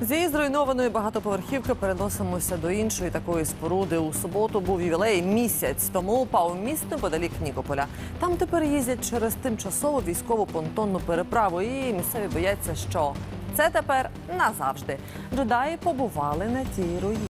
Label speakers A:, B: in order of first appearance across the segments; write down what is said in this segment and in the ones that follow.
A: З її зруйнованої багатоповерхівки переносимося до іншої такої споруди. У суботу був ювілей місяць тому упав міст неподалік Нікополя. Там тепер їздять через тимчасову військову понтонну переправу. І місцеві бояться, що це тепер назавжди. Джедаї побували на тій руїні.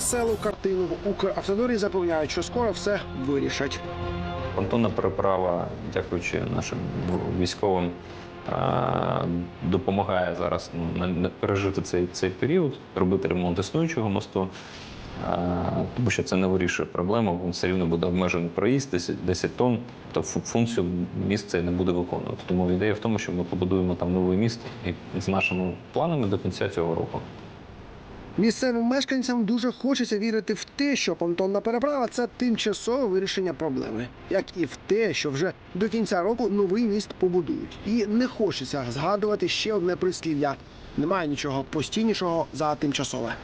B: Селу картину в Укравтодорі запевняють, що скоро все вирішать.
C: Понтонна переправа, дякуючи нашим військовим, допомагає зараз ну, пережити цей, цей період, робити ремонт існуючого мосту, тому що це не вирішує проблему, він все рівно буде обмежений проїзд 10, 10 тонн, то функцію міст це не буде виконувати. Тому ідея в тому, що ми побудуємо там новий міст і з нашими планами до кінця цього року.
B: Місцевим мешканцям дуже хочеться вірити в те, що понтонна переправа це тимчасове вирішення проблеми, як і в те, що вже до кінця року новий міст побудують. І не хочеться згадувати ще одне прислів'я: немає нічого постійнішого за тимчасове.